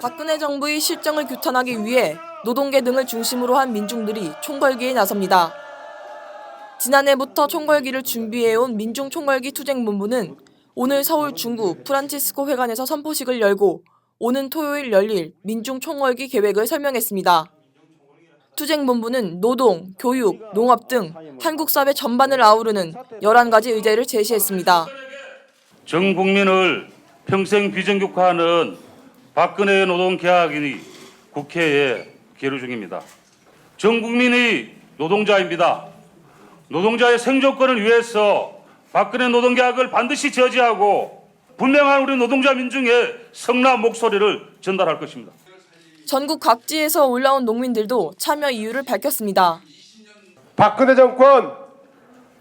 박근혜 정부의 실정을 규탄하기 위해 노동계 등을 중심으로 한 민중들이 총궐기에 나섭니다. 지난해부터 총궐기를 준비해온 민중 총궐기 투쟁본부는 오늘 서울 중구 프란치스코 회관에서 선포식을 열고 오는 토요일 열릴 민중 총궐기 계획을 설명했습니다. 투쟁본부는 노동, 교육, 농업 등 한국 사회 전반을 아우르는 11가지 의제를 제시했습니다. 전 국민을 평생 비정규화하는 박근혜 노동개혁이 국회에 계류 중입니다. 전 국민이 노동자입니다. 노동자의 생존권을 위해서 박근혜 노동개혁을 반드시 저지하고 분명한 우리 노동자 민중의 성남 목소리를 전달할 것입니다. 전국 각지에서 올라온 농민들도 참여 이유를 밝혔습니다. 박근혜 정권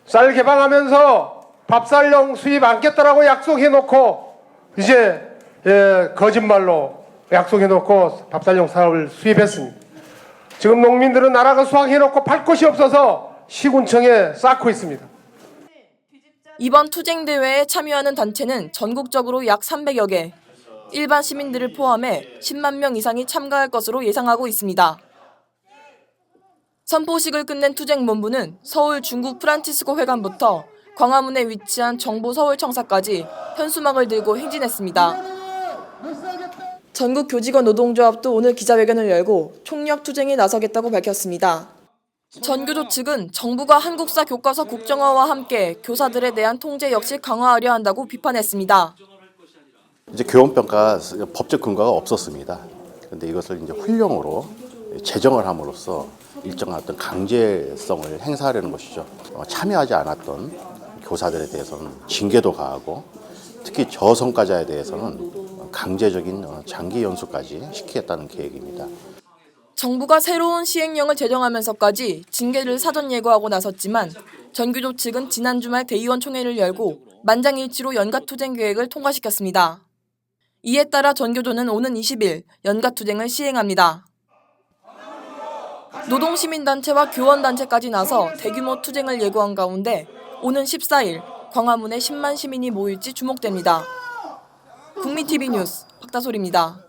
쌀 개방하면서 밥쌀용 수입 안겠다라고 약속해놓고 이제 예, 거짓말로 약속해놓고 밥쌀용 사업을 수입했습니다. 지금 농민들은 나라가 수확해놓고 팔 곳이 없어서 시군청에 쌓고 있습니다. 이번 투쟁 대회에 참여하는 단체는 전국적으로 약 300여 개, 일반 시민들을 포함해 10만 명 이상이 참가할 것으로 예상하고 있습니다. 선포식을 끝낸 투쟁본부는 서울 중구 프란치스코 회관부터 광화문에 위치한 정부 서울청사까지 현수막을 들고 행진했습니다. 전국 교직원 노동조합도 오늘 기자회견을 열고 총력 투쟁에 나서겠다고 밝혔습니다. 전교조 측은 정부가 한국사 교과서 국정화와 함께 교사들에 대한 통제 역시 강화하려 한다고 비판했습니다. 이제 교원평가 법적 근거가 없었습니다. 그런데 이것을 이제 훈령으로 제정을 함으로써 일정한 어떤 강제성을 행사하려는 것이죠. 어, 참여하지 않았던 교사들에 대해서는 징계도 가하고 특히 저성과자에 대해서는 강제적인 어, 장기 연수까지 시키겠다는 계획입니다. 정부가 새로운 시행령을 제정하면서까지 징계를 사전 예고하고 나섰지만 전교조 측은 지난 주말 대의원 총회를 열고 만장일치로 연가투쟁 계획을 통과시켰습니다. 이에 따라 전교조는 오는 20일 연가투쟁을 시행합니다. 노동시민단체와 교원단체까지 나서 대규모 투쟁을 예고한 가운데 오는 14일 광화문에 10만 시민이 모일지 주목됩니다. 국민TV 뉴스 박다솔입니다.